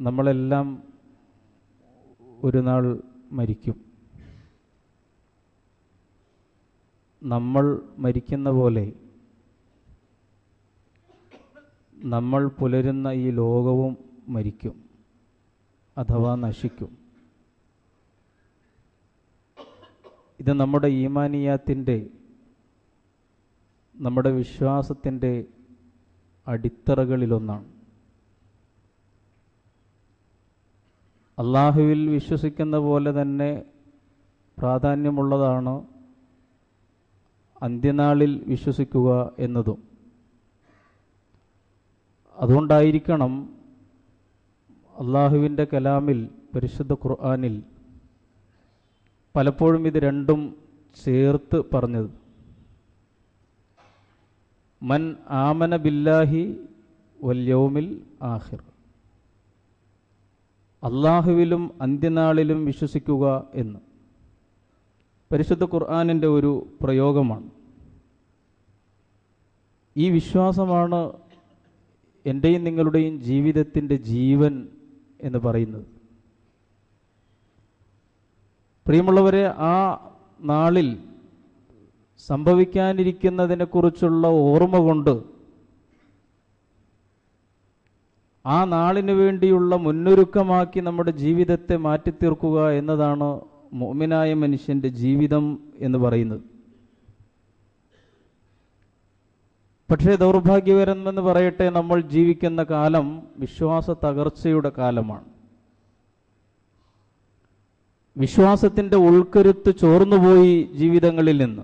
നമ്മളെല്ലാം ഒരു നാൾ മരിക്കും. നമ്മൾ മരിക്കുന്ന പോലെ നമ്മൾ പുലരുന്ന ഈ ലോകവും മരിക്കും അഥവാ നശിക്കും. ഇത് നമ്മുടെ ഈമാനിയാത്തിന്റെ നമ്മുടെ വിശ്വാസത്തിന്റെ അടിത്തറകളിലൊന്നാണ്. അള്ളാഹുവിൽ വിശ്വസിക്കുന്ന പോലെ തന്നെ പ്രാധാന്യമുള്ളതാണ് അന്ത്യനാളിൽ വിശ്വസിക്കുക എന്നതും. അതുകൊണ്ടായിരിക്കണം അള്ളാഹുവിന്റെ കലാമിൽ പരിശുദ്ധ ഖുർആാനിൽ പലപ്പോഴും ഇത് രണ്ടും ചേർത്ത് പറഞ്ഞത്. മൻ ആമന ബില്ലാഹി വല്യൗമിൽ ആഹിർ അള്ളാഹുവിലും അന്ത്യനാളിലും വിശ്വസിക്കുക എന്ന്. പരിശുദ്ധ ഖുർആാനിന്റെ ഒരു പ്രയോഗമാണ്. ഈ വിശ്വാസമാണ് എന്റെയും നിങ്ങളുടെയും ജീവിതത്തിന്റെ ജീവൻ എന്ന് പറയുന്നത്. പ്രിയമുള്ളവരെ ആ നാളിൽ സംഭവിക്കാനിരിക്കുന്നതിനെക്കുറിച്ചുള്ള ഓർമ്മ കൊണ്ട് ആ നാളിനു വേണ്ടിയുള്ള മുന്നൊരുക്കമാക്കി നമ്മുടെ ജീവിതത്തെ മാറ്റിത്തീർക്കുക എന്നതാണ് മോമിനായ മനുഷ്യന്റെ ജീവിതം എന്ന് പറയുന്നത്. പക്ഷേ ദൗർഭാഗ്യകരമെന്ന് പറയട്ടെ നമ്മൾ ജീവിക്കുന്ന കാലം വിശ്വാസ തകർച്ചയുടെ കാലമാണ്. വിശ്വാസത്തിന്റെ ഉൾക്കരുത്ത് ചോർന്നുപോയി ജീവിതങ്ങളിൽ നിന്ന്.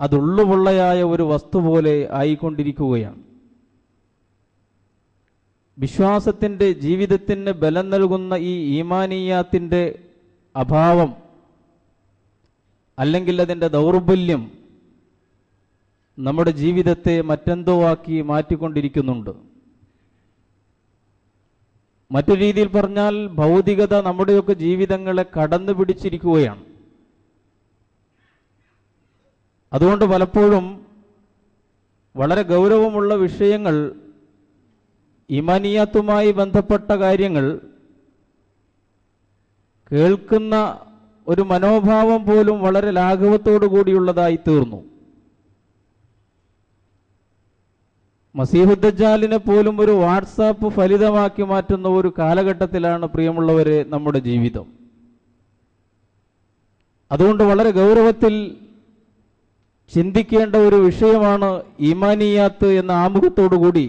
അതുള്ളുപൊള്ളയായ ഒരു വസ്തു പോലെ ആയിക്കൊണ്ടിരിക്കുകയാണ്. വിശ്വാസത്തിന്റെ ജീവിതത്തിന് ബലം നൽകുന്ന ഈ ഈമാനീയാത്തിന്റെ അഭാവം അല്ലെങ്കിൽ അതിന്റെ ദൗർബല്യം നമ്മുടെ ജീവിതത്തെ മറ്റെന്തോ ആക്കി മാറ്റിക്കൊണ്ടിരിക്കുന്നുണ്ട്. മറ്റു രീതിയിൽ പറഞ്ഞാൽ ഭൗതികത നമ്മുടെയൊക്കെ ജീവിതങ്ങളെ കടന്നു പിടിച്ചിരിക്കുകയാണ്. അതുകൊണ്ട് പലപ്പോഴും വളരെ ഗൗരവമുള്ള വിഷയങ്ങൾ ഇമാനിയാത്തുമായി ബന്ധപ്പെട്ട കാര്യങ്ങൾ കേൾക്കുന്ന ഒരു മനോഭാവം പോലും വളരെ ലാഘവത്തോടു കൂടിയുള്ളതായി തീർന്നു. മസീഹുദ്ദജാലിനെ പോലും ഒരു വാട്സാപ്പ് ഫലിതമാക്കി മാറ്റുന്ന ഒരു കാലഘട്ടത്തിലാണ് പ്രിയമുള്ളവരെ നമ്മുടെ ജീവിതം. അതുകൊണ്ട് വളരെ ഗൗരവത്തിൽ ചിന്തിക്കേണ്ട ഒരു വിഷയമാണ് ഈമാനിയാത്ത് എന്ന ആമുഖത്തോടുകൂടി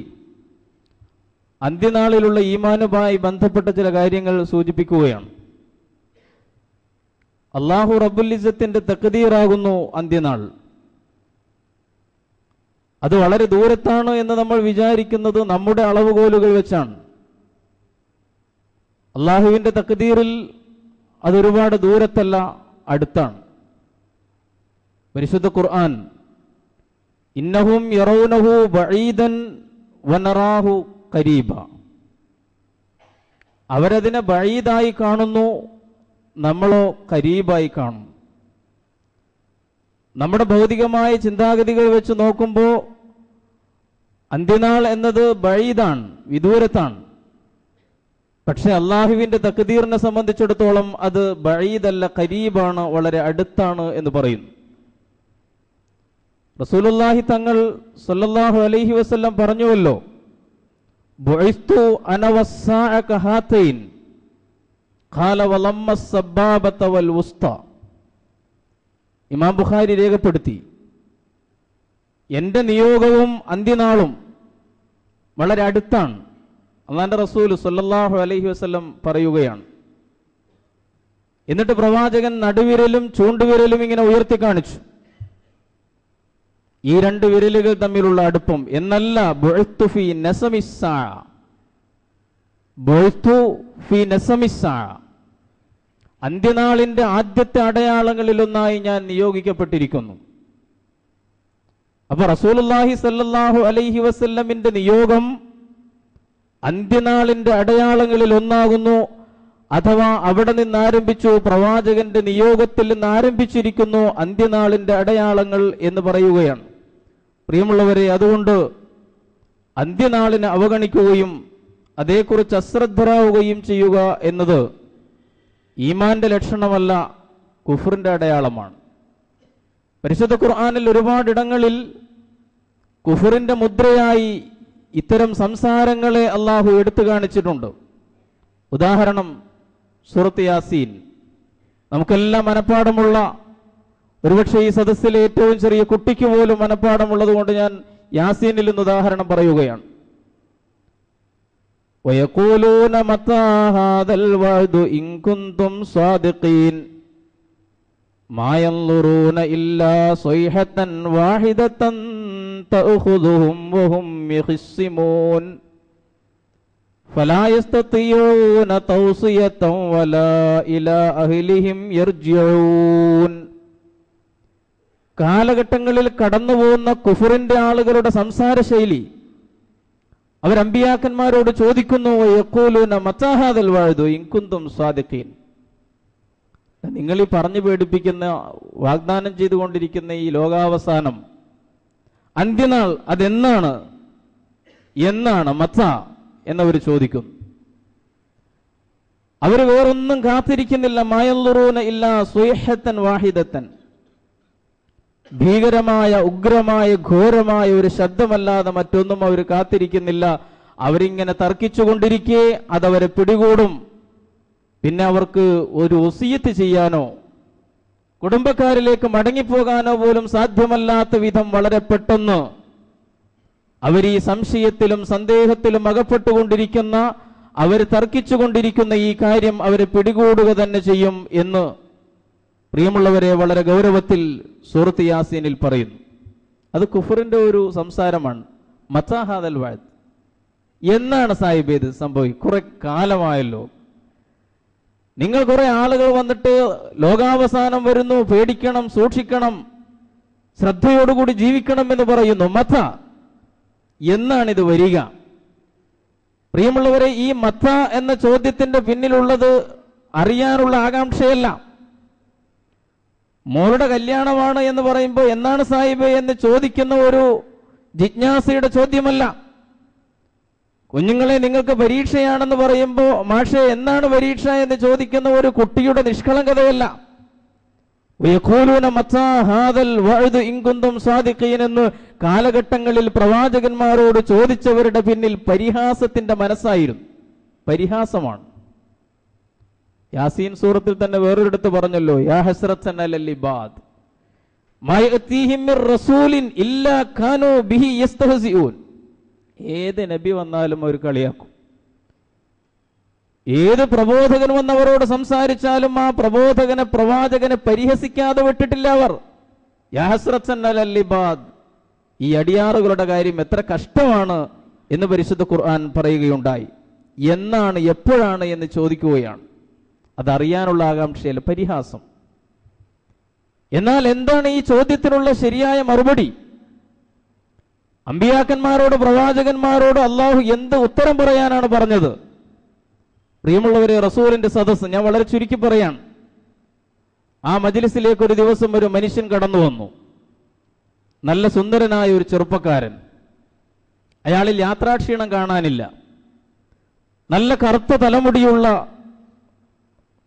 അന്ത്യനാളിലുള്ള ഈമാനുമായി ബന്ധപ്പെട്ട ചില കാര്യങ്ങൾ സൂചിപ്പിക്കുകയാണ്. അള്ളാഹു റബുലിസത്തിന്റെ തക്കതീറാകുന്നു അന്ത്യനാൾ. അത് വളരെ ദൂരത്താണ് എന്ന് നമ്മൾ വിചാരിക്കുന്നത് നമ്മുടെ അളവുകോലുകൾ വെച്ചാണ്. അള്ളാഹുവിന്റെ തക്കതീറിൽ അതൊരുപാട് ദൂരത്തല്ല അടുത്താണ്. പരിശുദ്ധ ഖുർആൻ ഇന്നഹും യറൗനഹു ബഈദൻ വനറാഹു കരീബ. അവരതിനെ ബഴീദായി കാണുന്നു നമ്മളോ കരീബായി കാണും നമ്മുടെ ഭൗതികമായ ചിന്താഗതികൾ വെച്ച് നോക്കുമ്പോൾ അന്ത്യനാൾ എന്നത് ബഴീദാണ് വിദൂരത്താണ്. പക്ഷെ അള്ളാഹുവിന്റെ തക്തീറിനെ സംബന്ധിച്ചിടത്തോളം അത് ബഴീദല്ല കരീബാണ് വളരെ അടുത്താണ് എന്ന് പറയുന്നു. റസൂലുല്ലാഹി തങ്ങൾ സല്ലാഹു അലൈഹി വസല്ലം പറഞ്ഞുവല്ലോ ഇമാം ബുഖാരി രേഖപ്പെടുത്തി. എന്റെ നിയോഗവും അന്ത്യനാളും വളരെ അടുത്താണ്. അള്ളാന്റെ റസൂൽ സല്ലല്ലാഹു അലൈഹി വസല്ലം പറയുകയാണ്. എന്നിട്ട് പ്രവാചകൻ നടുവിരലും ചൂണ്ടുവിരലും ഇങ്ങനെ ഉയർത്തി കാണിച്ചു. ഈ രണ്ട് വിരലുകൾ തമ്മിലുള്ള അടുപ്പം എന്നല്ല ബുഅ്തു ഫി നസമിസ്സാ ബുഅ്തു ഫി അന്ത്യനാളിന്റെ ആദ്യത്തെ അടയാളങ്ങളിലൊന്നായി ഞാൻ നിയോഗിക്കപ്പെട്ടിരിക്കുന്നു. അപ്പൊ റസൂലുള്ളാഹി സല്ലാഹു അലൈഹി വസല്ലമിന്റെ നിയോഗം അന്ത്യനാളിന്റെ അടയാളങ്ങളിൽ ഒന്നാകുന്നു അഥവാ അവിടെ നിന്ന് ആരംഭിച്ചു പ്രവാചകന്റെ നിയോഗത്തിൽ നിന്ന് ആരംഭിച്ചിരിക്കുന്നു അന്ത്യനാളിന്റെ അടയാളങ്ങൾ എന്ന് പറയുകയാണ്. പ്രിയമുള്ളവരെ അതുകൊണ്ട് അന്ത്യനാളിനെ അവഗണിക്കുകയും അതേക്കുറിച്ച് അശ്രദ്ധരാവുകയും ചെയ്യുക എന്നത് ഈമാന്റെ ലക്ഷണമല്ല കുഫറിന്റെ അടയാളമാണ്. പരിശുദ്ധ ഖുർആാനിൽ ഒരുപാടിടങ്ങളിൽ കുഫറിന്റെ മുദ്രയായി ഇത്തരം സംസാരങ്ങളെ അള്ളാഹു എടുത്തു കാണിച്ചിട്ടുണ്ട്. ഉദാഹരണം സൂറത്ത് യാസീൻ. നമുക്കെല്ലാം മനഃപ്പാടമുള്ള ഒരുപക്ഷെ ഈ സദസ്സിലെ ഏറ്റവും ചെറിയ കുട്ടിക്ക് പോലും മനഃപ്പാടമുള്ളത് കൊണ്ട് ഞാൻ യാസീനിൽ നിന്ന് ഉദാഹരണം പറയുകയാണ്. ഇല്ലാ فلا يستطيعون توصية ولا إلى أهلهم يرجعون കാലഘട്ടങ്ങളിൽ കടന്നുപോകുന്ന കുഫറിന്റെ ആളുകളുടെ സംസാര ശൈലി അവരമ്പിയാക്കന്മാരോട് ചോദിക്കുന്നു യക്കൂലൂന മത്താഹാദൽ വാഴുതു ഇൻകുന്തും സ്വാദിക്കീൻ നിങ്ങൾ ഈ പറഞ്ഞു പേടിപ്പിക്കുന്ന വാഗ്ദാനം ചെയ്തുകൊണ്ടിരിക്കുന്ന ഈ ലോകാവസാനം അന്ത്യനാൾ അതെന്നാണ് എന്നാണ് മത്ത എന്നവർ ചോദിക്കുന്നു അവർ വേറൊന്നും കാത്തിരിക്കുന്നില്ല. മായല്ലുറൂന ഇല്ല സുയഹത്തൻ വാഹിദത്തൻ. ഭീകരമായ ഉഗ്രമായ ഘോരമായ ഒരു ശബ്ദമല്ലാതെ മറ്റൊന്നും അവർ കാത്തിരിക്കുന്നില്ല. അവരിങ്ങനെ തർക്കിച്ചുകൊണ്ടിരിക്കെ അതവരെ പിടികൂടും. പിന്നെ അവർക്ക് ഒരു ഒസിയത്ത് ചെയ്യാനോ കുടുംബക്കാരിലേക്ക് മടങ്ങിപ്പോകാനോ പോലും സാധ്യമല്ലാത്ത വിധം വളരെ പെട്ടെന്ന് അവർ ഈ സംശയത്തിലും സന്ദേഹത്തിലും അകപ്പെട്ടുകൊണ്ടിരിക്കുന്ന അവർ തർക്കിച്ചുകൊണ്ടിരിക്കുന്ന ഈ കാര്യം അവരെ പിടികൂടുക തന്നെ ചെയ്യും എന്ന് പ്രിയമുള്ളവരെ വളരെ ഗൗരവത്തിൽ സൂറത്ത് യാസീനിൽ പറയുന്നു. അത് കുഫറിന്റെ ഒരു സംസാരമാണ്. മത്താഹാദൽ വാഴ് എന്നാണ് സാഹിബ് ഇത് സംഭവി കുറെ കാലമായല്ലോ. നിങ്ങൾ കുറെ ആളുകൾ വന്നിട്ട് ലോകാവസാനം വരുന്നു പേടിക്കണം സൂക്ഷിക്കണം ശ്രദ്ധയോടുകൂടി ജീവിക്കണം എന്ന് പറയുന്നു. മഥ എന്നാണ് ഇത് വരിക? പ്രിയമുള്ളവരെ ഈ മത്ത എന്ന ചോദ്യത്തിന്റെ പിന്നിലുള്ളത് അറിയാനുള്ള ആകാംക്ഷയല്ല. മോളുടെ കല്യാണമാണ് എന്ന് പറയുമ്പോൾ എന്നാണ് സാഹിബ് എന്ന് ചോദിക്കുന്ന ഒരു ജിജ്ഞാസയുടെ ചോദ്യമല്ല. കുഞ്ഞുങ്ങളെ നിങ്ങൾക്ക് പരീക്ഷയാണെന്ന് പറയുമ്പോൾ മാഷെ എന്നാണ് പരീക്ഷ എന്ന് ചോദിക്കുന്ന ഒരു കുട്ടിയുടെ നിഷ്കളങ്കതയല്ല. എന്ന് കാലഘട്ടങ്ങളിൽ പ്രവാചകന്മാരോട് ചോദിച്ചവരുടെ പിന്നിൽ പരിഹാസത്തിന്റെ മനസ്സായിരുന്നു. പരിഹാസമാണ്. യാസീൻ സൂറത്തിൽ തന്നെ വേറൊരിടത്ത് പറഞ്ഞല്ലോ യാ യസ്തഹസിഊൻ. ഏത് നബി വന്നാലും അവർ കളിയാക്കും. ഏത് പ്രബോധകൻ വന്നവരോട് സംസാരിച്ചാലും ആ പ്രബോധകനെ പ്രവാചകനെ പരിഹസിക്കാതെ വിട്ടിട്ടില്ല അവർ. യാഹസ്രത്തൻ ഈ അടിയാറുകളുടെ കാര്യം എത്ര കഷ്ടമാണ് എന്ന് പരിശുദ്ധ ഖുർആൻ പറയുകയുണ്ടായി. എന്നാണ് എപ്പോഴാണ് എന്ന് ചോദിക്കുകയാണ്. അതറിയാനുള്ള ആകാംക്ഷയല്ല പരിഹാസം. എന്നാൽ എന്താണ് ഈ ചോദ്യത്തിനുള്ള ശരിയായ മറുപടി? അമ്പിയാക്കന്മാരോട് പ്രവാചകന്മാരോട് അള്ളാഹു എന്ത് ഉത്തരം പറയാനാണ് പറഞ്ഞത്? പ്രിയമുള്ളവരെ റസൂലിന്റെ സദസ്സ് ഞാൻ വളരെ ചുരുക്കി പറയാണ്. ആ മജിലിസിലേക്ക് ഒരു ദിവസം ഒരു മനുഷ്യൻ കടന്നു വന്നു. നല്ല സുന്ദരനായ ഒരു ചെറുപ്പക്കാരൻ. അയാളിൽ യാത്രാക്ഷീണം കാണാനില്ല. നല്ല കറുത്ത തലമുടിയുള്ള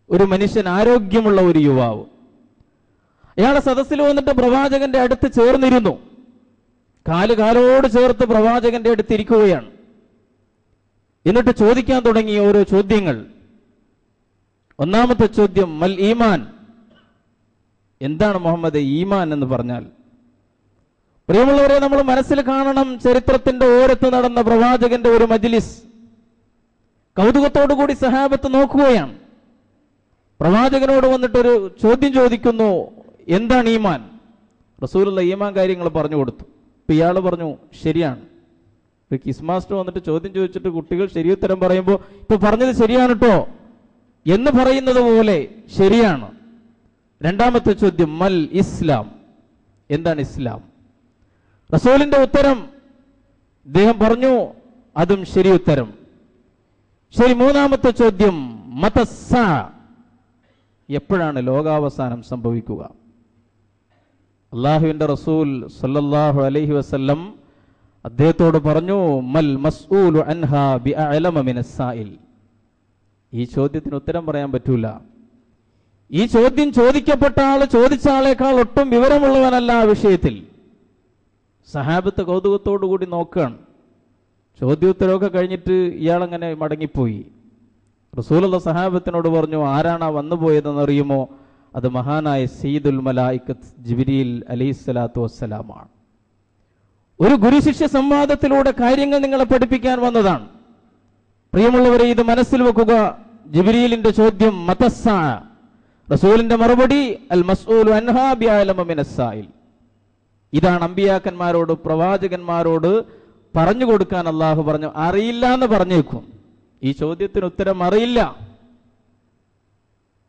ഒരു മനുഷ്യൻ ആരോഗ്യമുള്ള ഒരു യുവാവ്. അയാളെ സദസ്സിൽ വന്നിട്ട് പ്രവാചകന്റെ അടുത്ത് ചേർന്നിരുന്നു. കാൽ കാലോട് ചേർത്ത് പ്രവാചകന്റെ അടുത്ത് ഇരിക്കുകയാണ്. എന്നിട്ട് ചോദിക്കാൻ തുടങ്ങിയ ഓരോ ചോദ്യങ്ങൾ. ഒന്നാമത്തെ ചോദ്യം മൽ ഈമാൻ. എന്താണ് മുഹമ്മദ് ഈമാൻ എന്ന് പറഞ്ഞാൽ? പ്രിയമുള്ളവരെ നമ്മൾ മനസ്സിൽ കാണണം ചരിത്രത്തിന്റെ ഓരത്ത് നടന്ന പ്രവാചകന്റെ ഒരു മജിലിസ്. കൗതുകത്തോടു കൂടി സഹാബത്ത് നോക്കുകയാണ്. പ്രവാചകനോട് വന്നിട്ടൊരു ചോദ്യം ചോദിക്കുന്നു എന്താണ് ഈമാൻ? റസൂലുള്ള ഈമാൻ കാര്യങ്ങൾ പറഞ്ഞു കൊടുത്തു. ഇപ്പൊ ഇയാൾ പറഞ്ഞു ശരിയാണ്. കിസ് മാസ്റ്റർ വന്നിട്ട് ചോദ്യം ചോദിച്ചിട്ട് കുട്ടികൾ ശരിയുത്തരം പറയുമ്പോൾ ഇപ്പൊ പറഞ്ഞത് ശരിയാണ് കേട്ടോ എന്ന് പറയുന്നത് പോലെ ശരിയാണ്. രണ്ടാമത്തെ ചോദ്യം മൽ ഇസ്ലാം? എന്താണ് ഇസ്ലാം? റസൂലിന്റെ ഉത്തരം അദ്ദേഹം പറഞ്ഞു അതും ശരി ഉത്തരം. ശരി മൂന്നാമത്തെ ചോദ്യം മതസ്സ? എപ്പോഴാണ് ലോകാവസാനം സംഭവിക്കുക? അള്ളാഹുവിന്റെ റസൂൽ സല്ലാഹു അലഹി വസല്ലം അദ്ദേഹത്തോട് പറഞ്ഞു മൽ മസ്ഊലു അൻഹാ ബി അഅലമ മിനസ് സായിൽ ഈ ചോദ്യത്തിന് ഉത്തരം പറയാൻ പറ്റൂല. ഈ ചോദ്യം ചോദിക്കപ്പെട്ട ആൾ ചോദിച്ച ആളേക്കാൾ ഒട്ടും വിവരമുള്ളവനല്ല ആ വിഷയത്തിൽ. സഹാബത്ത് കൗതുകത്തോടു കൂടി നോക്കുകയാണ്. ചോദ്യോത്തരവൊക്കെ കഴിഞ്ഞിട്ട് ഇയാളങ്ങനെ മടങ്ങിപ്പോയി. റസൂലുള്ള സഹാബത്തിനോട് പറഞ്ഞു ആരാണ് ആ വന്നുപോയതെന്ന് അറിയുമോ അത് മഹാനായ സീദുൽ മലായിക്കത്ത് ജിബിരിയിൽ അലൈഹിസ്സലാത്തു വസ്സലാമാണ്. ഒരു ഗുരുശിഷ്യ സംവാദത്തിലൂടെ കാര്യങ്ങൾ നിങ്ങളെ പഠിപ്പിക്കാൻ വന്നതാണ്. പ്രിയമുള്ളവരെ ഇത് മനസ്സിൽ വെക്കുക. ജിബിരിയിലിന്റെ ചോദ്യം മതസ്സ. റസൂലിന്റെ മറുപടി അൽ മസ്ഊലു അൻഹാ ബിഅലമ മിനസ്സായിൽ. ഇതാണ് അമ്പിയാക്കന്മാരോട് പ്രവാചകന്മാരോട് പറഞ്ഞു കൊടുക്കാൻ അള്ളാഹു പറഞ്ഞു അറിയില്ല എന്ന് പറഞ്ഞേക്കും. ഈ ചോദ്യത്തിന് ഉത്തരം അറിയില്ല.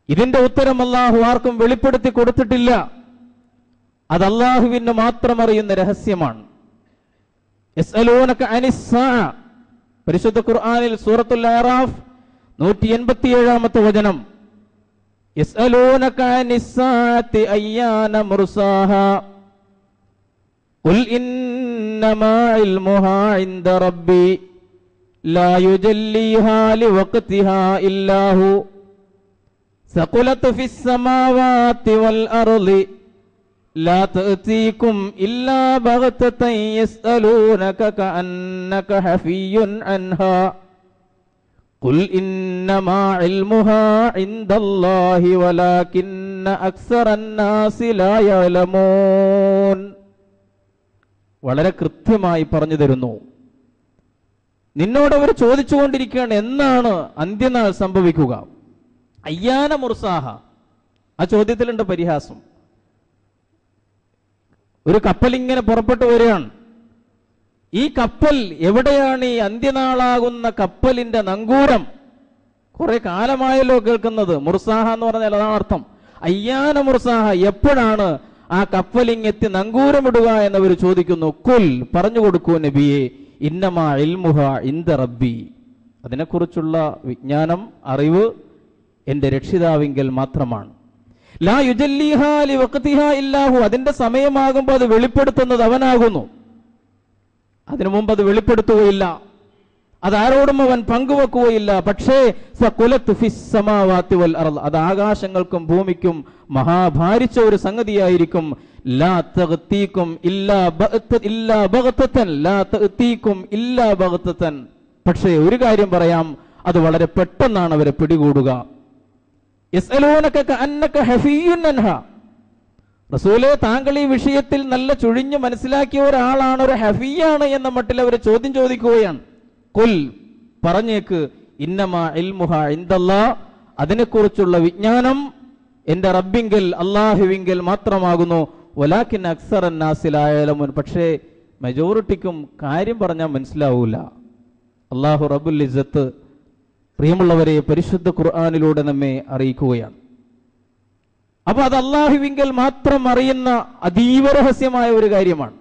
ഇതിന്റെ ഉത്തരം അള്ളാഹു ആർക്കും വെളിപ്പെടുത്തി കൊടുത്തിട്ടില്ല. അത് അള്ളാഹുവിന് മാത്രം അറിയുന്ന രഹസ്യമാണ്. പരിശുദ്ധ ഖുർആാനിൽ സൂറത്തുൽ അറാഫ് നൂറ്റി എൺപത്തിയേഴാമത്തെ വചനം لا يجليها لوقتها إلا هو ثقلت في السماوات والأرض لا تأتيكم إلا بغتة يسألونك كأنك حفي عنها قل إنما علمها عند الله ولكن أكثر الناس لا يعلمون വളരെ കൃത്യമായി പറഞ്ഞു തരുന്നു നിന്നോട് അവർ ചോദിച്ചുകൊണ്ടിരിക്കുകയാണ് എന്നാണ് അന്ത്യനാൾ സംഭവിക്കുക അയ്യാന മുർസാഹ ആ ചോദ്യത്തിലുണ്ട് പരിഹാസം ഒരു കപ്പൽ ഇങ്ങനെ പുറപ്പെട്ടു വരികയാണ്. ഈ കപ്പൽ എവിടെയാണ് ഈ അന്ത്യനാളാകുന്ന കപ്പലിന്റെ നങ്കൂരം? കുറെ കാലമായല്ലോ കേൾക്കുന്നത്. മുർസാഹ എന്ന് പറഞ്ഞാൽ അതാണ് അർത്ഥം. അയ്യാന മുർസാഹ എപ്പോഴാണ് ആ കപ്പലിങ്ങെത്തി നങ്കൂരമിടുക എന്നവർ ചോദിക്കുന്നു. കുൽ പറഞ്ഞു കൊടുക്കൂ നബിയെ ഇന്നമാ ഇൽമുഹ ഇന്ദ റബ്ബി. അതിനെക്കുറിച്ചുള്ള വിജ്ഞാനം അറിവ് എന്റെ രക്ഷിതാവിങ്കൽ മാത്രമാണ്. ലാ ഇല്ലാഹു. അതിന്റെ സമയമാകുമ്പോൾ അത് വെളിപ്പെടുത്തുന്നത് അവനാകുന്നു. അതിനു മുമ്പ് അത് വെളിപ്പെടുത്തുകയില്ല. അതാരോടും അവൻ പങ്കുവെക്കുകയില്ല. പക്ഷേ സകുലത്ത് ഫിസ് സമാവാത്തി വൽ അർൾ അത് ആകാശങ്ങൾക്കും ഭൂമിക്കും മഹാഭാരിച്ച ഒരു സംഗതിയായിരിക്കും. ലാ ഇല്ലാ ഇല്ലാ ലാ ഇല്ലാ പക്ഷേ ഒരു കാര്യം പറയാം. അത് വളരെ പെട്ടെന്നാണ് അവരെ പിടികൂടുക. റസൂലെ താങ്കൾ ഈ വിഷയത്തിൽ നല്ല ചുഴിഞ്ഞു മനസ്സിലാക്കിയ ഒരാളാണ് ഒരു ഹഫിയാണ് എന്ന മട്ടിൽ അവർ ചോദ്യം ചോദിക്കുകയാണ്. കുൽ പറഞ്ഞേക്ക് ഇന്നമാ അതിനെക്കുറിച്ചുള്ള വിജ്ഞാനം എന്റെ റബ്ബിങ്കൽ അള്ളാഹുവിങ്കൽ മാത്രമാകുന്നു. ഒലാഖിൻ അക്സർ നാസിലായാലമുൻ പക്ഷേ മെജോറിറ്റിക്കും കാര്യം പറഞ്ഞാൽ മനസ്സിലാവൂല. അള്ളാഹു റബുൽ ഇസത്ത് പ്രിയമുള്ളവരെ പരിശുദ്ധ ഖുർആാനിലൂടെ നമ്മെ അറിയിക്കുകയാണ്. അപ്പൊ അത് അള്ളാഹുവിങ്കൽ മാത്രം അറിയുന്ന അതീവ രഹസ്യമായ ഒരു കാര്യമാണ്.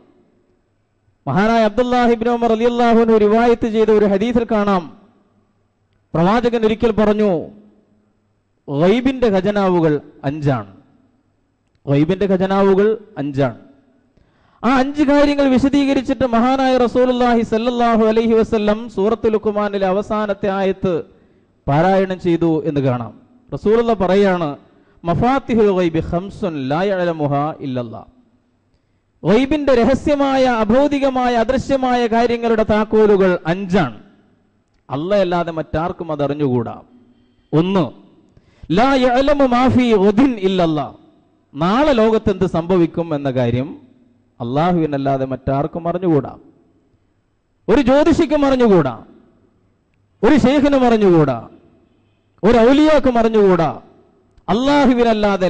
മഹാനായ അബ്ദുല്ലാഹിബിൻ ഉമർ അള്ളാഹുവിന് റിവായത്ത് ചെയ്ത ഒരു ഹദീസിൽ കാണാം. പ്രവാചകൻ ഒരിക്കൽ പറഞ്ഞു ഗൈബിന്റെ ഖജനാവുകൾ അഞ്ചാണ്. ഗൈബിന്റെ ഖജനാവുകൾ അഞ്ചാണ്. ആ അഞ്ച് കാര്യങ്ങൾ വിശദീകരിച്ചിട്ട് മഹാനായ റസൂലുള്ളാഹി സല്ലാഹു അലൈഹി വസല്ലം സൂറത്തുൽ ലുഖ്മാനിലെ അവസാനത്തെ ആയത്ത് പാരായണം ചെയ്തു എന്ന് കാണാം. റസൂലുള്ള പറയാണ് മഫാത്തിഹുൽ ഗൈബി ഗൈബിന്റെ രഹസ്യമായ അഭൗതികമായ അദൃശ്യമായ കാര്യങ്ങളുടെ താക്കോലുകൾ അഞ്ചാണ്. അല്ലയല്ലാതെ മറ്റാർക്കും അത് അറിഞ്ഞുകൂടാ. ഒന്ന് മാഫി ഇല്ലല്ലാ. നാളെ ലോകത്ത് എന്ത് സംഭവിക്കും എന്ന കാര്യം അള്ളാഹുവിനല്ലാതെ മറ്റാർക്കും അറിഞ്ഞുകൂടാ. ഒരു ജ്യോതിഷിക്കും അറിഞ്ഞുകൂടാ. ഒരു ഷെയ്ഖിനും അറിഞ്ഞുകൂടാ. ഒരു ഔലിയാക്ക് അറിഞ്ഞുകൂടാ അള്ളാഹുവിനല്ലാതെ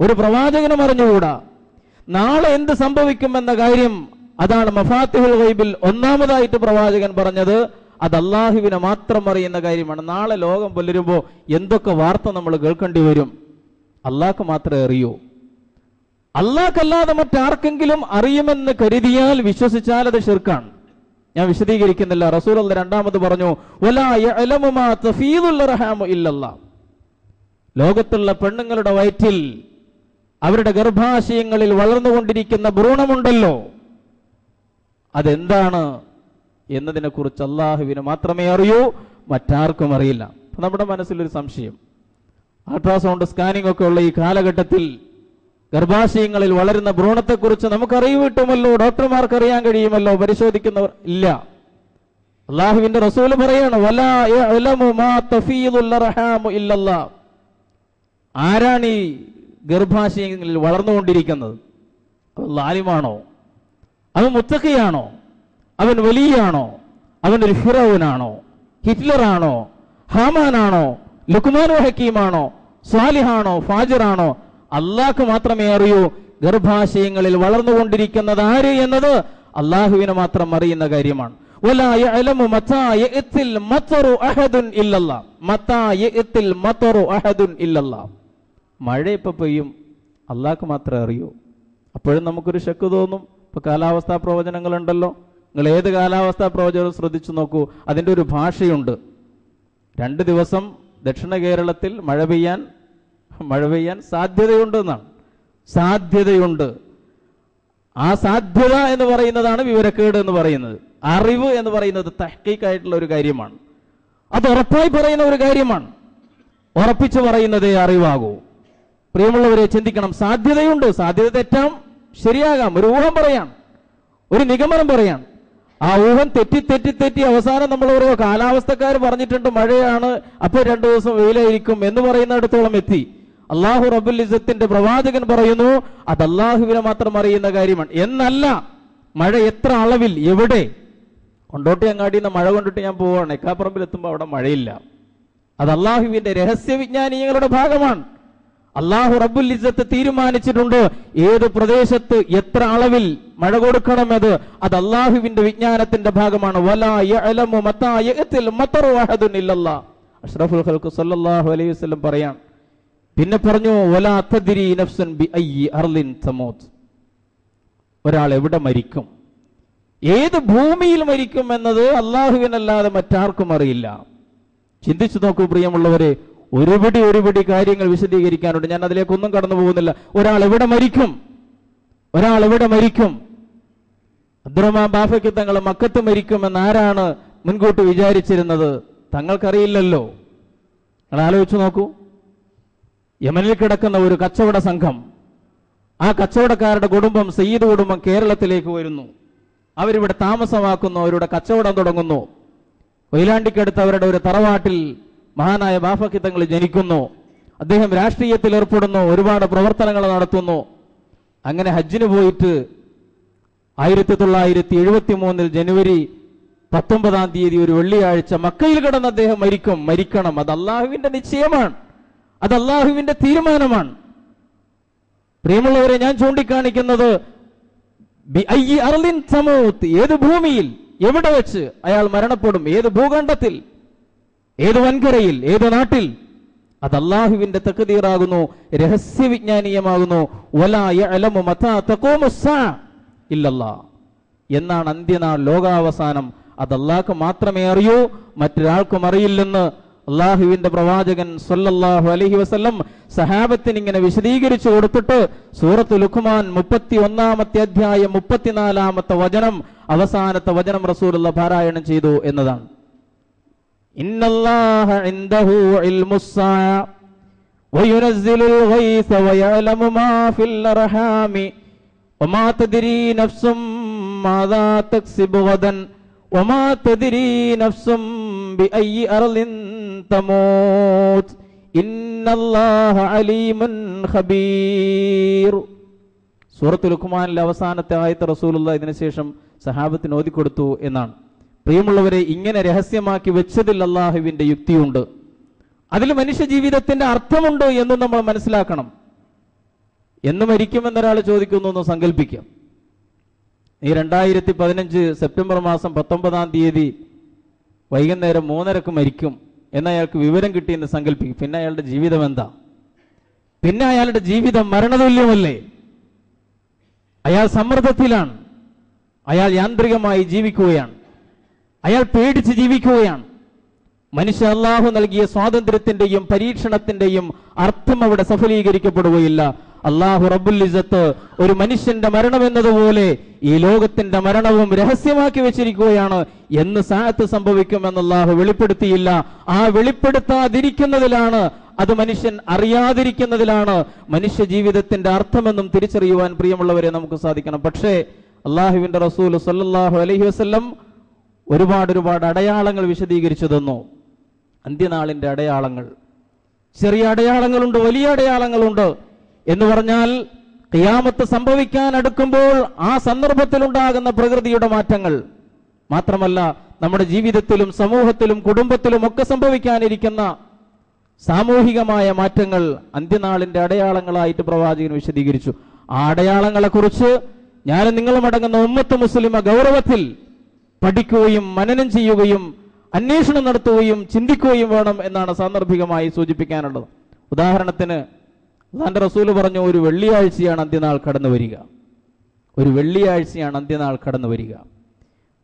ഒരു പ്രവാചകനും അറിഞ്ഞുകൂടാ നാളെ എന്ത് സംഭവിക്കുമെന്ന കാര്യം അതാണ് മഫാത്തിഹുൽ ഗൈബിൽ ഒന്നാമതായിട്ട് പ്രവാചകൻ പറഞ്ഞത്. അത് അള്ളാഹുവിനെ മാത്രം അറിയുന്ന കാര്യമാണ്. നാളെ ലോകം പുലരുമ്പോൾ എന്തൊക്കെ വാർത്ത നമ്മൾ കേൾക്കേണ്ടി വരും? അള്ളാഹ്ക്ക് മാത്രമേ അറിയൂ. അള്ളാഹ്ക്കല്ലാതെ മറ്റാർക്കെങ്കിലും അറിയുമെന്ന് കരുതിയാൽ വിശ്വസിച്ചാൽ അത് ഷിർക്കാണ് ഞാൻ വിശദീകരിക്കുന്നില്ല. റസൂൽ രണ്ടാമത് പറഞ്ഞു. ലോകത്തുള്ള പെണ്ണുങ്ങളുടെ വയറ്റിൽ അവരുടെ ഗർഭാശയങ്ങളിൽ വളർന്നുകൊണ്ടിരിക്കുന്ന ഭ്രൂണമുണ്ടല്ലോ. അതെന്താണ് എന്നതിനെക്കുറിച്ച് അള്ളാഹുവിന് മാത്രമേ അറിയൂ മറ്റാർക്കും അറിയില്ല. നമ്മുടെ മനസ്സിലൊരു സംശയം. അൾട്രാസൗണ്ട് സ്കാനിംഗ് ഒക്കെ ഉള്ള ഈ കാലഘട്ടത്തിൽ ഗർഭാശയങ്ങളിൽ വളരുന്ന ഭ്രൂണത്തെക്കുറിച്ച് നമുക്ക് കിട്ടുമല്ലോ ഡോക്ടർമാർക്ക് അറിയാൻ കഴിയുമല്ലോ. പരിശോധിക്കുന്നവർ ഇല്ല. അള്ളാഹുവിന്റെ റസൂൽ പറയാണ് ആരാണ് ഈ ഗർഭാശയങ്ങളിൽ വളർന്നുകൊണ്ടിരിക്കുന്നത്? അത് ലാലിമാണോ? അവൻ മുത്തഖിയാണോ? അവൻ വലിയാണോ? അവൻ ഒരു ഫിറോവനാണോ ഹിറ്റ്ലറാണോ? ഹാമാനാണോ? ലുക്മാനോ ഹക്കീമാണോ? സ്വാലിഹാണോ? ഫാജിറാണോ? അള്ളാഹ് മാത്രമേ അറിയൂ. ഗർഭാശയങ്ങളിൽ വളർന്നുകൊണ്ടിരിക്കുന്നത് ആര് എന്നത് അള്ളാഹുവിന് മാത്രം അറിയുന്ന കാര്യമാണ്. മഴ ഇപ്പൊ പെയ്യും. അള്ളാഹ് മാത്രമേ അറിയൂ. അപ്പോഴും നമുക്കൊരു ശക്ക് തോന്നും. ഇപ്പൊ കാലാവസ്ഥാ പ്രവചനങ്ങൾ ഉണ്ടല്ലോ നിങ്ങൾ ഏത് കാലാവസ്ഥാ പ്രവചനം ശ്രദ്ധിച്ചു നോക്കൂ. അതിന്റെ ഒരു ഭാഷയുണ്ട്. രണ്ട് ദിവസം ദക്ഷിണ കേരളത്തിൽ മഴ പെയ്യാൻ മഴ പെയ്യാൻ സാധ്യതയുണ്ട് എന്നാണ് സാധ്യതയുണ്ട്. ആ സാധ്യത എന്ന് പറയുന്നതാണ് വിവരക്കേട് എന്ന് പറയുന്നത്. അറിവ് എന്ന് പറയുന്നത് തഹ്ക്കീക്കായിട്ടുള്ള ഒരു കാര്യമാണ്. അത് ഉറപ്പായി പറയുന്ന ഒരു കാര്യമാണ്. ഉറപ്പിച്ചു പറയുന്നതേ അറിവാകൂ. പ്രിയമുള്ളവരെ ചിന്തിക്കണം. സാധ്യതയുണ്ട്. സാധ്യത തെറ്റാം ശരിയാകാം. ഒരു ഊഹം പറയാം ഒരു നിഗമനം പറയാം ആ ഊഹം തെറ്റി തെറ്റി തെറ്റി അവസാനം നമ്മൾ ഓരോ കാലാവസ്ഥക്കാർ പറഞ്ഞിട്ടുണ്ട് മഴയാണ് അപ്പോൾ രണ്ടു ദിവസം വെയിലായിരിക്കും എന്ന് പറയുന്നിടത്തോളം എത്തി. അള്ളാഹു റബുൽ ഇസത്തിന്റെ പ്രവാചകൻ പറയുന്നു അത് അള്ളാഹുവിനെ മാത്രം അറിയുന്ന കാര്യമാണ്. എന്നല്ല മഴ എത്ര അളവിൽ എവിടെ? കൊണ്ടോട്ടി അങ്ങാടിയിൽ നിന്ന് മഴ കൊണ്ടിട്ട് ഞാൻ പോവാണ്. എക്കാപ്പറമ്പിൽ എത്തുമ്പോൾ അവിടെ മഴയില്ല. അത് അള്ളാഹുവിന്റെ രഹസ്യവിജ്ഞാനീയങ്ങളുടെ ഭാഗമാണ്. അള്ളാഹു റബ്ബുൽ ഇസ്സത്ത് തീരുമാനിച്ചിട്ടുണ്ട് ഏത് പ്രദേശത്ത് എത്ര അളവിൽ മഴ കൊടുക്കണമെന്നത് അത് അള്ളാഹുവിന്റെ വിജ്ഞാനത്തിന്റെ ഭാഗമാണ്. അഷ്റഫുൽ സല്ലല്ലാഹു അലൈഹി പിന്നെ പറഞ്ഞു നഫ്സൻ ബി ഒരാൾ എവിടെ മരിക്കും? ഏത് ഭൂമിയിൽ മരിക്കും എന്നത് അള്ളാഹുവിനല്ലാതെ മറ്റാർക്കും അറിയില്ല. ചിന്തിച്ചു നോക്കൂ പ്രിയമുള്ളവരെ ഒരുപിടി ഒരുപിടി കാര്യങ്ങൾ വിശദീകരിക്കാനുണ്ട്. ഞാൻ അതിലേക്കൊന്നും കടന്നു പോകുന്നില്ല. ഒരാൾ എവിടെ മരിക്കും? ഒരാൾ എവിടെ മരിക്കും? അബ്ദുറഹ്മാൻ ബാഫയ്ക്ക് തങ്ങൾ മക്കത്ത് മരിക്കുമെന്ന് ആരാണ് മുൻകൂട്ടി വിചാരിച്ചിരുന്നത്? തങ്ങൾക്കറിയില്ലല്ലോ. നിങ്ങൾ ആലോചിച്ചു നോക്കൂ. യമനിൽ കിടക്കുന്ന ഒരു കച്ചവട സംഘം. ആ കച്ചവടക്കാരുടെ കുടുംബം സയ്യിദ് കുടുംബം കേരളത്തിലേക്ക് വരുന്നു. അവരിവിടെ താമസമാക്കുന്നു അവരുടെ കച്ചവടം തുടങ്ങുന്നു. കൊയിലാണ്ടിക്കടുത്ത് അവരുടെ ഒരു തറവാട്ടിൽ മഹാനായ ബാഫക്കിത്തങ്ങൾ ജനിക്കുന്നു. അദ്ദേഹം രാഷ്ട്രീയത്തിൽ ഏർപ്പെടുന്നു ഒരുപാട് പ്രവർത്തനങ്ങൾ നടത്തുന്നു. അങ്ങനെ ഹജ്ജിന് പോയിട്ട് ആയിരത്തി തൊള്ളായിരത്തി എഴുപത്തി മൂന്നിൽ ജനുവരി പത്തൊമ്പതാം തീയതി ഒരു വെള്ളിയാഴ്ച മക്കയിൽ കിടന്ന് അദ്ദേഹം മരിക്കും. മരിക്കണം അത് അള്ളാഹുവിന്റെ നിശ്ചയമാണ്. അത് അള്ളാഹുവിന്റെ തീരുമാനമാണ്. പ്രിയമുള്ളവരെ ഞാൻ ചൂണ്ടിക്കാണിക്കുന്നത് അർലിൻ ഏത് ഭൂമിയിൽ എവിടെ വെച്ച് അയാൾ മരണപ്പെടും ഏത് ഭൂഖണ്ഡത്തിൽ ഏത് വൻകരയിൽ ഏത് നാട്ടിൽ അത് അള്ളാഹുവിന്റെ തക്കതീറാകുന്നു രഹസ്യവിജ്ഞാനീയമാകുന്നു. ഇല്ലല്ലാ. എന്നാണ് അന്ത്യനാൾ ലോകാവസാനം. അത് അള്ളാഹ്ക്ക് മാത്രമേ അറിയൂ മറ്റൊരാൾക്കും അറിയില്ലെന്ന് അള്ളാഹുവിന്റെ പ്രവാചകൻ സല്ലല്ലാഹു അലഹി വസ്ല്ലം സഹാബത്തിന് ഇങ്ങനെ വിശദീകരിച്ചു കൊടുത്തിട്ട് സൂറത്ത് ലുഖ്മാൻ മുപ്പത്തി ഒന്നാമത്തെ അധ്യായം മുപ്പത്തിനാലാമത്തെ വചനം അവസാനത്തെ വചനം റസൂലുള്ള പാരായണം ചെയ്തു എന്നതാണ്. ഒമാ തദിരി നഫ്സും ബിഅയ്യി അർളിൻ ويعلم ما في الأرحام وما تدري نفس ماذا تكسب غدا وما تدري نفس بأي أرض تموت إن الله عليم خبير സൂറത്ത് ലുക്കുമാനിലെ അവസാനത്തെ ആയത്ത് റസൂലുള്ള ഇതിനുശേഷം സഹാബത്തിന് ഓതിക്കൊടുത്തു എന്നാണ് പ്രിയമുള്ളവരെ ഇങ്ങനെ രഹസ്യമാക്കി വെച്ചതിൽ അള്ളാഹുവിന്റെ യുക്തിയുണ്ട് അതിൽ മനുഷ്യ ജീവിതത്തിന്റെ അർത്ഥമുണ്ട് എന്നും നമ്മൾ മനസ്സിലാക്കണം എന്ന് മരിക്കുമെന്നൊരാൾ ചോദിക്കുന്നു എന്ന് സങ്കല്പിക്കാം ഈ രണ്ടായിരത്തി പതിനഞ്ച് സെപ്റ്റംബർ മാസം പത്തൊമ്പതാം തീയതി വൈകുന്നേരം മൂന്നരക്ക് മരിക്കും എന്ന് അയാൾക്ക് വിവരം കിട്ടിയെന്ന് സങ്കല്പിക്കും. പിന്നെ അയാളുടെ ജീവിതം എന്താ? പിന്നെ അയാളുടെ ജീവിതം മരണതുല്യമല്ലേ? അയാൾ സമ്മർദ്ദത്തിലാണ്. അയാൾ യാന്ത്രികമായി ജീവിക്കുകയാണ്. അയാൾ പേടിച്ച് ജീവിക്കുകയാണ്. മനുഷ്യ അള്ളാഹു നൽകിയ സ്വാതന്ത്ര്യത്തിന്റെയും പരീക്ഷണത്തിന്റെയും അർത്ഥം അവിടെ സഫലീകരിക്കപ്പെടുകയില്ല. അള്ളാഹു റബ്ബുൽ ഇസത്ത് ഒരു മനുഷ്യന്റെ മരണം എന്നതുപോലെ ഈ ലോകത്തിന്റെ മരണവും രഹസ്യമാക്കി വെച്ചിരിക്കുകയാണ്. എന്ന് സാഹത്ത് സംഭവിക്കുമെന്ന് അള്ളാഹു വെളിപ്പെടുത്തിയില്ല. ആ വെളിപ്പെടുത്താതിരിക്കുന്നതിലാണ് അത് മനുഷ്യൻ അറിയാതിരിക്കുന്നതിലാണ് മനുഷ്യ ജീവിതത്തിന്റെ അർത്ഥമെന്നും തിരിച്ചറിയുവാൻ പ്രിയമുള്ളവരെ നമുക്ക് സാധിക്കണം. പക്ഷേ അള്ളാഹുവിന്റെ റസൂൽ സല്ലാഹു അലഹി വസ്ല്ലം ഒരുപാട് ഒരുപാട് അടയാളങ്ങൾ വിശദീകരിച്ചു തന്നു. അന്ത്യനാളിന്റെ അടയാളങ്ങൾ. ചെറിയ അടയാളങ്ങളുണ്ട് വലിയ അടയാളങ്ങളുണ്ട്. എന്ന് പറഞ്ഞാൽ കിയാമത്ത് സംഭവിക്കാൻ അടുക്കുമ്പോൾ ആ സന്ദർഭത്തിൽ ഉണ്ടാകുന്ന പ്രകൃതിയുടെ മാറ്റങ്ങൾ മാത്രമല്ല നമ്മുടെ ജീവിതത്തിലും സമൂഹത്തിലും കുടുംബത്തിലും ഒക്കെ സംഭവിക്കാനിരിക്കുന്ന സാമൂഹികമായ മാറ്റങ്ങൾ അന്ത്യനാളിന്റെ അടയാളങ്ങളായിട്ട് പ്രവാചകൻ വിശദീകരിച്ചു. ആ അടയാളങ്ങളെ കുറിച്ച് ഞാനും നിങ്ങളും അടങ്ങുന്ന ഉമ്മത്ത് മുസ്ലിമ ഗൗരവത്തിൽ പഠിക്കുകയും മനനം ചെയ്യുകയും അന്വേഷണം നടത്തുകയും ചിന്തിക്കുകയും വേണം എന്നാണ് സാന്ദർഭികമായി സൂചിപ്പിക്കാനുള്ളത്. ഉദാഹരണത്തിന് അള്ളാന്റെ റസൂൽ പറഞ്ഞു ഒരു വെള്ളിയാഴ്ചയാണ് അന്ത്യനാൾ കടന്നു വരിക. ഒരു വെള്ളിയാഴ്ചയാണ് അന്ത്യനാൾ കടന്നു വരിക.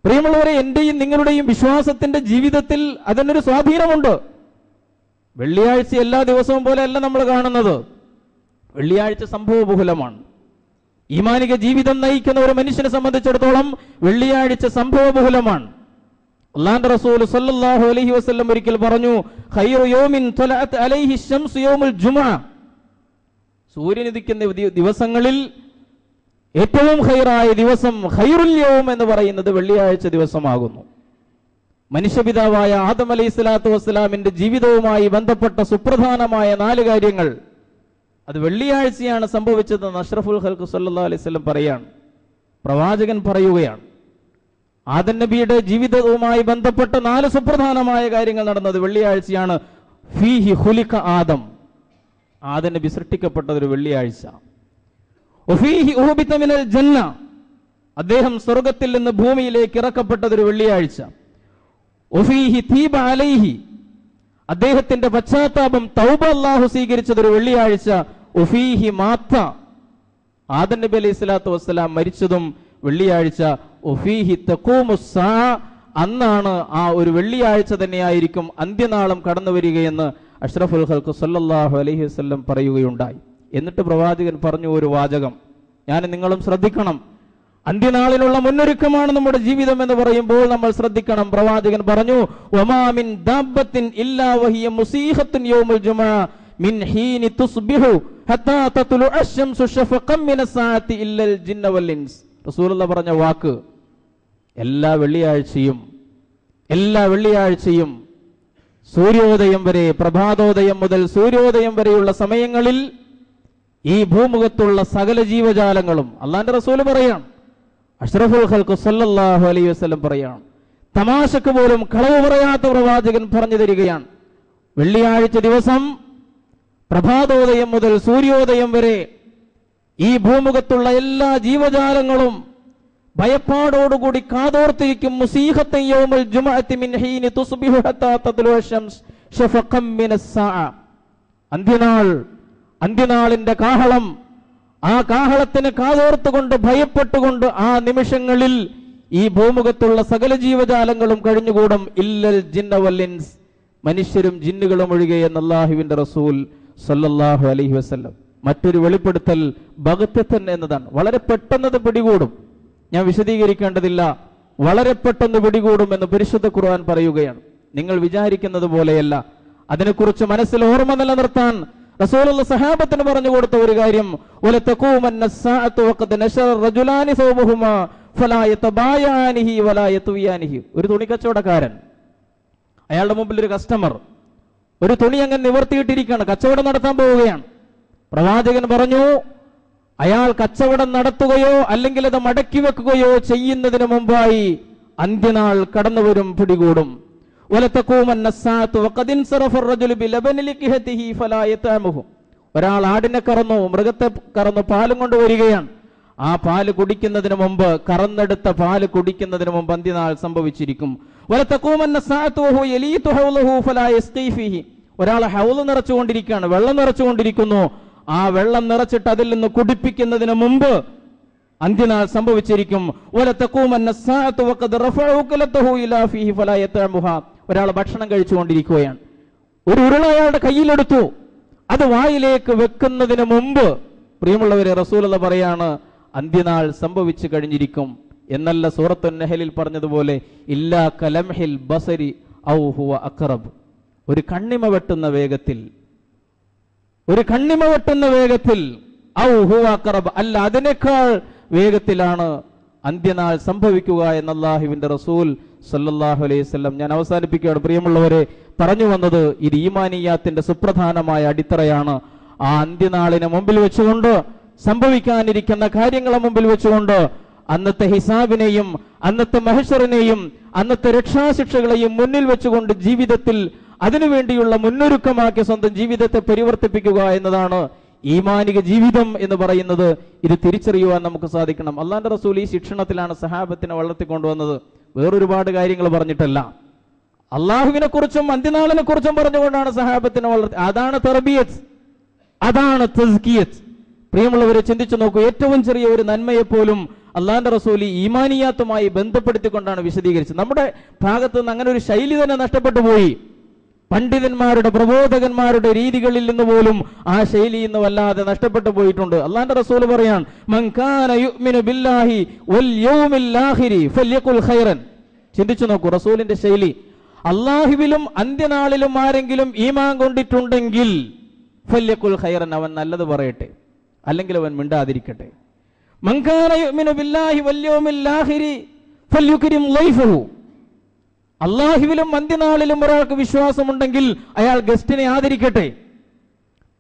പ്രിയമുള്ളവരെ എന്റെയും നിങ്ങളുടെയും വിശ്വാസത്തിന്റെ ജീവിതത്തിൽ അതിനൊരു സ്വാധീനമുണ്ട്. വെള്ളിയാഴ്ച എല്ലാ ദിവസവും പോലെ അല്ല നമ്മൾ കാണുന്നത്. വെള്ളിയാഴ്ച സംഭവബഹുലമാണ്. ഈമാനിക ജീവിതം നയിക്കുന്ന ഒരു മനുഷ്യനെ സംബന്ധിച്ചിടത്തോളം വെള്ളിയാഴ്ച സംഭവബഹുലമാണ്. അള്ളാന്റെ റസൂൽ അലൈഹി വസല്ലം ഒരിക്കൽ പറഞ്ഞു ഖൈറു യൗമിൻ തലഅത് അലൈഹി ശംസു യൗമുൽ സൂര്യൻ ഉദിക്കുന്ന ദിവസങ്ങളിൽ ഏറ്റവും ഹൈറായ ദിവസം ഹൈറുല്യവും എന്ന് പറയുന്നത് വെള്ളിയാഴ്ച ദിവസമാകുന്നു. മനുഷ്യപിതാവായ ആദം അലൈഹി സ്വലാത്തു വസ്സലാമിന്റെ ജീവിതവുമായി ബന്ധപ്പെട്ട സുപ്രധാനമായ നാല് കാര്യങ്ങൾ. അത് വെള്ളിയാഴ്ചയാണ് സംഭവിച്ചതെന്ന് അഷ്റഫുൽ ഹൽക്ക് സല്ലാ അലൈഹി സ്വലം പറയാണ്. പ്രവാചകൻ പറയുകയാണ്. ആദൻ നബിയുടെ ജീവിതവുമായി ബന്ധപ്പെട്ട നാല് സുപ്രധാനമായ കാര്യങ്ങൾ നടന്നത് വെള്ളിയാഴ്ചയാണ്. ഫീഹി ഹുലിക ആദം. ആദൻ നബി സൃഷ്ടിക്കപ്പെട്ട ഒരു വെള്ളിയാഴ്ച. ജന്ന. അദ്ദേഹം സ്വർഗത്തിൽ നിന്ന് ഭൂമിയിലേക്ക് ഇറക്കപ്പെട്ടത് ഒരു വെള്ളിയാഴ്ച. അലൈഹി. അദ്ദേഹത്തിന്റെ പശ്ചാത്താപം തൗബ അള്ളാഹു സ്വീകരിച്ചത് ഒരു വെള്ളിയാഴ്ച. മാത്ത. ആദൻ നബി അലൈഹി സ്വലാത്തു വസ്സലാം മരിച്ചതും വെള്ളിയാഴ്ച. അന്നാണ് ആ ഒരു വെള്ളിയാഴ്ച തന്നെയായിരിക്കും അന്ത്യനാളം കടന്നു വരികയെന്ന് അഷ്റഫുൽ ഹൽക്ക് സല്ലാഹു അലൈഹി വസല്ലം പറയുകയുണ്ടായി. എന്നിട്ട് പ്രവാചകൻ പറഞ്ഞു ഒരു വാചകം. ഞാൻ നിങ്ങളും ശ്രദ്ധിക്കണം. അന്ത്യനാളിനുള്ള മുന്നൊരുക്കമാണ് നമ്മുടെ ജീവിതം എന്ന് പറയുമ്പോൾ നമ്മൾ ശ്രദ്ധിക്കണം. പ്രവാചകൻ പറഞ്ഞു ഒമാമിൻ ദാബത്തിൻ ഇല്ലാ വഹിയ മുസീഹത്തുൻ മിൻ ഹീനി തുസ്ബിഹു ഹത്താ മിന ജിന്ന വൽ ഇൻസ്. പറഞ്ഞ വാക്ക് എല്ലാ വെള്ളിയാഴ്ചയും എല്ലാ വെള്ളിയാഴ്ചയും സൂര്യോദയം വരെ പ്രഭാതോദയം മുതൽ സൂര്യോദയം വരെയുള്ള സമയങ്ങളിൽ ഈ ഭൂമുഖത്തുള്ള സകല ജീവജാലങ്ങളും അള്ളാന്റെ റസൂൽ പറയാം അഷ്റഫുൽ ഖൽക്കു സല്ലല്ലാഹു അലൈഹി വസല്ലം പറയാം തമാശക്ക് പോലും കളവ് പറയാത്ത പ്രവാചകൻ പറഞ്ഞു തരികയാണ്. വെള്ളിയാഴ്ച ദിവസം പ്രഭാതോദയം മുതൽ സൂര്യോദയം വരെ ഈ ഭൂമുഖത്തുള്ള എല്ലാ ജീവജാലങ്ങളും ഭയപ്പാടോടുകൂടി കാതോർത്തിരിക്കും മുസീഹത്തൻ യൗമുൽ ജുമുഅത്തി മിൻ ഹീനി തുസ്ബിഹു ഹത്താ തത്ലു ഷഫഖം മിനസ് സാഅ അന്ത്യനാൾ അന്ത്യനാളിന്റെ കാഹളം ആ കാഹളത്തിന് കാതോർത്തുകൊണ്ട് ഭയപ്പെട്ടുകൊണ്ട് ആ നിമിഷങ്ങളിൽ ഈ ഭൂമുഖത്തുള്ള സകല ജീവജാലങ്ങളും കഴിഞ്ഞുകൂടും. ഇല്ലൽ ജിന്നവല്ലിൻസ് മനുഷ്യരും ജിന്നുകളും ഒഴികെ എന്ന് അള്ളാഹുവിന്റെ റസൂൽ സല്ലല്ലാഹു അലൈഹി വസല്ലം. മറ്റൊരു വെളിപ്പെടുത്തൽ ഭഗത്യത്തൻ എന്നതാണ്. വളരെ പെട്ടെന്നത് പിടികൂടും. ഞാൻ വിശദീകരിക്കേണ്ടതില്ല. വളരെ പെട്ടെന്ന് പിടികൂടുമെന്ന് പരിശുദ്ധ ഖുർആൻ പറയുകയാണ്. നിങ്ങൾ വിചാരിക്കുന്നത് പോലെയല്ല. അതിനെക്കുറിച്ച് മനസ്സിൽ ഓർമ്മ നിലനിർത്താൻ റസൂലുള്ള സഹാബത്തിന് പറഞ്ഞു കൊടുത്ത ഒരു കാര്യം ഒരു തുണി കച്ചവടക്കാരൻ അയാളുടെ മുമ്പിൽ ഒരു കസ്റ്റമർ ഒരു തുണി അങ്ങനെ നിവർത്തിയിട്ടിരിക്കുകയാണ്. കച്ചവടം നടത്താൻ പോവുകയാണ്. പ്രവാചകൻ പറഞ്ഞു അയാൾ കച്ചവടം നടത്തുകയോ അല്ലെങ്കിൽ അത് മടക്കി വെക്കുകയോ ചെയ്യുന്നതിന് മുമ്പായി അന്ത്യനാൾ കടന്നുവരും പിടികൂടും. ഒരാൾ ആടിനെ കറന്നു മൃഗത്തെ കറന്നു പാലും കൊണ്ട് വരികയാണ്. ആ പാൽ കുടിക്കുന്നതിന് മുമ്പ് കറന്നെടുത്ത പാൽ കുടിക്കുന്നതിന് മുമ്പ് അന്ത്യനാൾ സംഭവിച്ചിരിക്കും. ഒരാൾ ഹൗൽ നിറച്ചുകൊണ്ടിരിക്കുകയാണ് വെള്ളം നിറച്ചുകൊണ്ടിരിക്കുന്നു. ആ വെള്ളം നിറച്ചിട്ട് അതിൽ നിന്ന് കുടിപ്പിക്കുന്നതിന് മുമ്പ് അന്ത്യനാൾ സംഭവിച്ചിരിക്കും. ഒരാൾ ഭക്ഷണം കഴിച്ചുകൊണ്ടിരിക്കുകയാണ്. ഒരു ഉരുള അയാളുടെ കയ്യിലെടുത്തു. അത് വായിലേക്ക് വെക്കുന്നതിന് മുമ്പ് പ്രിയമുള്ളവരെ റസൂലത പറയാണ് അന്ത്യനാൾ സംഭവിച്ചു കഴിഞ്ഞിരിക്കും. എന്നല്ല സൂറത്തു നെഹലിൽ പറഞ്ഞതുപോലെ ഇല്ലാ കലംഹിൽ ബസരി ഔ ഹുവ അക്രബ് ഒരു കണ്ണിമ വെട്ടുന്ന വേഗത്തിൽ ഒരു കണ്ണിമ വെട്ടുന്ന വേഗത്തിൽ അല്ല അതിനേക്കാൾ വേഗത്തിലാണ് അന്ത്യനാൾ സംഭവിക്കുക എന്ന അള്ളാഹുവിന്റെ റസൂൽ സല്ലാഹു അലൈഹി വസല്ലം. ഞാൻ അവസാനിപ്പിക്കുകയാണ്. പ്രിയമുള്ളവരെ പറഞ്ഞു വന്നത് ഇത് ഈമാനിയാത്തിന്റെ സുപ്രധാനമായ അടിത്തറയാണ്. ആ അന്ത്യനാളിനെ മുമ്പിൽ വെച്ചുകൊണ്ട് സംഭവിക്കാനിരിക്കുന്ന കാര്യങ്ങളെ മുമ്പിൽ വെച്ചുകൊണ്ട് അന്നത്തെ ഹിസാബിനെയും അന്നത്തെ മഹഷറിനെയും അന്നത്തെ രക്ഷാശിക്ഷകളെയും മുന്നിൽ വെച്ചുകൊണ്ട് ജീവിതത്തിൽ അതിനുവേണ്ടിയുള്ള മുന്നൊരുക്കമാക്കി സ്വന്തം ജീവിതത്തെ പരിവർത്തിപ്പിക്കുക എന്നതാണ് ഈമാനിക ജീവിതം എന്ന് പറയുന്നത്. ഇത് തിരിച്ചറിയുവാൻ നമുക്ക് സാധിക്കണം. അള്ളാന്റെ റസൂൽ ഈ ശിക്ഷണത്തിലാണ് സഹാബത്തിനെ വളർത്തിക്കൊണ്ടുവന്നത്. വേറൊരുപാട് കാര്യങ്ങൾ പറഞ്ഞിട്ടല്ല. അള്ളാഹുവിനെ കുറിച്ചും അന്ത്യനാളിനെ കുറിച്ചും പറഞ്ഞുകൊണ്ടാണ് സഹാബത്തിനെ വളർത്തി അതാണ് തെറബിയത്ത് അതാണ് തസ്കിയത്ത്. പ്രിയമുള്ളവരെ ചിന്തിച്ചു നോക്കൂ. ഏറ്റവും ചെറിയ ഒരു നന്മയെപ്പോലും അള്ളാന്റെ റസൂലി ഈമാനിയാത്തുമായി ബന്ധപ്പെടുത്തിക്കൊണ്ടാണ് വിശദീകരിച്ചത്. നമ്മുടെ ഭാഗത്ത് നിന്ന് അങ്ങനെ ഒരു ശൈലി തന്നെ നഷ്ടപ്പെട്ടു പോയി. പണ്ഡിതന്മാരുടെ പ്രബോധകന്മാരുടെ രീതികളിൽ നിന്ന് പോലും ആ ശൈലി ഇന്ന് വല്ലാതെ നഷ്ടപ്പെട്ടു പോയിട്ടുണ്ട്. അള്ളാന്റെ റസൂൽ പറയാൻ ചിന്തിച്ചു നോക്കൂ റസൂലിന്റെ ശൈലി. അള്ളാഹുവിലും അന്ത്യനാളിലും ആരെങ്കിലും ഈമാൻ കൊണ്ടിട്ടുണ്ടെങ്കിൽ ഫല്യക്കുൽ ഖൈറൻ അവൻ നല്ലത് പറയട്ടെ അല്ലെങ്കിൽ അവൻ മിണ്ടാതിരിക്കട്ടെ. ബില്ലാഹി അള്ളാഹുവിലും അന്ത്യനാളിലും ഒരാൾക്ക് വിശ്വാസമുണ്ടെങ്കിൽ അയാൾ ഗസ്റ്റിനെ ആദരിക്കട്ടെ.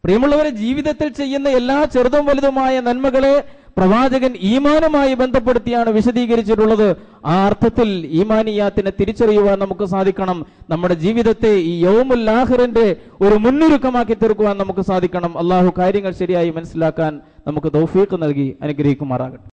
പ്രിയമുള്ളവരെ ജീവിതത്തിൽ ചെയ്യുന്ന എല്ലാ ചെറുതും വലുതുമായ നന്മകളെ പ്രവാചകൻ ഈമാനുമായി ബന്ധപ്പെടുത്തിയാണ് വിശദീകരിച്ചിട്ടുള്ളത്. ആ അർത്ഥത്തിൽ ഈമാനിയാത്തിനെ തിരിച്ചറിയുവാൻ നമുക്ക് സാധിക്കണം. നമ്മുടെ ജീവിതത്തെ ഈ യൗമുൽ ആഹിറിന്റെ ഒരു മുന്നൊരുക്കമാക്കി തീർക്കുവാൻ നമുക്ക് സാധിക്കണം. അള്ളാഹു കാര്യങ്ങൾ ശരിയായി മനസ്സിലാക്കാൻ നമുക്ക് തൗഫീഖ് നൽകി അനുഗ്രഹിക്കുമാറാകട്ടെ.